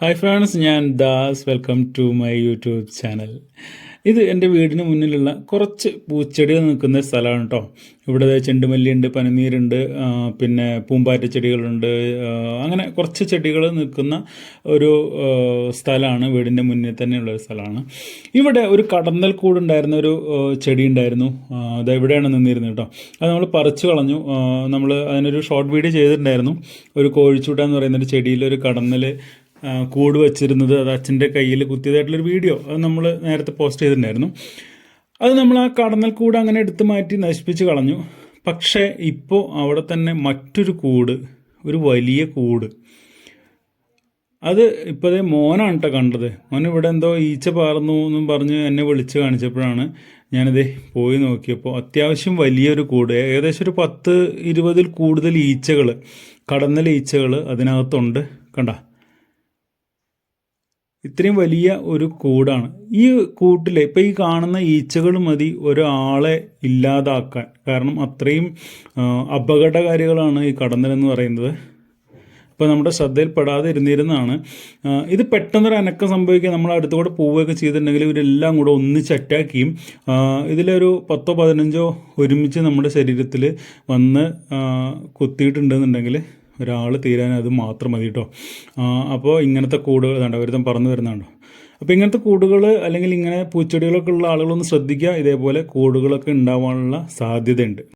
Hi friends ഞാൻ Das. Welcome to my YouTube channel ഇത് എന്റെ വീടിന് മുന്നിലുള്ള കുറച്ച് പൂച്ചെടികൾ നിൽക്കുന്ന സ്ഥലമാണ് കേട്ടോ ഇവിടെ ചെണ്ടുമല്ലിയുണ്ട് പനിനീരുണ്ട് പിന്നെ പൂമ്പാറ്റ ചെടികളുണ്ട് അങ്ങനെ കുറച്ച് ചെടികൾ നിൽക്കുന്ന ഒരു സ്ഥലമാണ് വീടിന്റെ മുന്നിൽ തന്നെയുള്ള ഒരു സ്ഥലമാണ്. ഇവിടെ ഒരു കടന്നൽ കൂടുണ്ടായിരുന്ന ഒരു ചെടി ഉണ്ടായിരുന്നു. അത് എവിടെയാണ് നിന്നിരുന്നത് കേട്ടോ അത് നമ്മൾ പറിച്ചു കളഞ്ഞു. നമ്മൾ അതിനൊരു ഷോർട്ട് വീഡിയോ ചെയ്തിട്ടുണ്ടായിരുന്നു. ഒരു കോഴിച്ചൂട്ട എന്ന് പറയുന്ന ഒരു ചെടിയിൽ ഒരു കടന്നൽ കൂട് വെച്ചിരുന്നത് അത് അച്ഛന്റെ കയ്യിൽ കുത്തിയതായിട്ടുള്ളൊരു വീഡിയോ. അത് നമ്മൾ നേരത്തെ പോസ്റ്റ് ചെയ്തിട്ടുണ്ടായിരുന്നു. അത് നമ്മൾ ആ കടന്നൽ കൂട് അങ്ങനെ എടുത്തു മാറ്റി നശിപ്പിച്ച് കളഞ്ഞു. പക്ഷേ ഇപ്പോൾ അവിടെ തന്നെ മറ്റൊരു കൂട് ഒരു വലിയ കൂട്. അത് ഇപ്പോഴേ മോനാണ് കേട്ടോ കണ്ടത്. മോൻ ഇവിടെ എന്തോ ഈച്ച പാർന്നു എന്നും പറഞ്ഞ് എന്നെ വിളിച്ച് കാണിച്ചപ്പോഴാണ് ഞാനിത് പോയി നോക്കിയപ്പോൾ അത്യാവശ്യം വലിയൊരു കൂട്. ഏകദേശം ഒരു പത്ത് ഇരുപതിൽ കൂടുതൽ ഈച്ചകൾ കടന്നൽ ഈച്ചകൾ അതിനകത്തുണ്ട്. കണ്ട? ഇത്രയും വലിയ ഒരു കൂടാണ്. ഈ കൂട്ടിൽ ഇപ്പം ഈ കാണുന്ന ഈച്ചകൾ മതി ഒരാളെ ഇല്ലാതാക്കാൻ. കാരണം അത്രയും അപകടകാരികളാണ് ഈ കടന്നലെന്ന് പറയുന്നത്. ഇപ്പോൾ നമ്മുടെ ശ്രദ്ധയിൽപ്പെടാതെ ഇരുന്നിരുന്നാണ് ഇത് പെട്ടെന്നൊരു അനക്കം സംഭവിക്കുക. നമ്മൾ അടുത്തുകൂടെ പോവുകയൊക്കെ ചെയ്തിട്ടുണ്ടെങ്കിൽ ഇവരെല്ലാം കൂടെ ഒന്നിച്ച് അറ്റാക്കിയും ഇതിലൊരു പത്തോ പതിനഞ്ചോ ഒരുമിച്ച് നമ്മുടെ ശരീരത്തിൽ വന്ന് കുത്തിയിട്ടുണ്ടെന്നുണ്ടെങ്കിൽ ഒരാൾ തീരാൻ അത് മാത്രം മതി കേട്ടോ അപ്പോൾ ഇങ്ങനത്തെ കൂടുകൾ വേണ്ട ഒരുത്തം പറന്നു വരുന്നുണ്ടോ അപ്പോൾ ഇങ്ങനത്തെ കൂടുകൾ അല്ലെങ്കിൽ ഇങ്ങനെ പൂച്ചെടികളൊക്കെ ഉള്ള ആളുകളൊന്ന് ശ്രദ്ധിക്കുക. ഇതേപോലെ കൂടുകളൊക്കെ ഉണ്ടാവാനുള്ള സാധ്യതയുണ്ട്.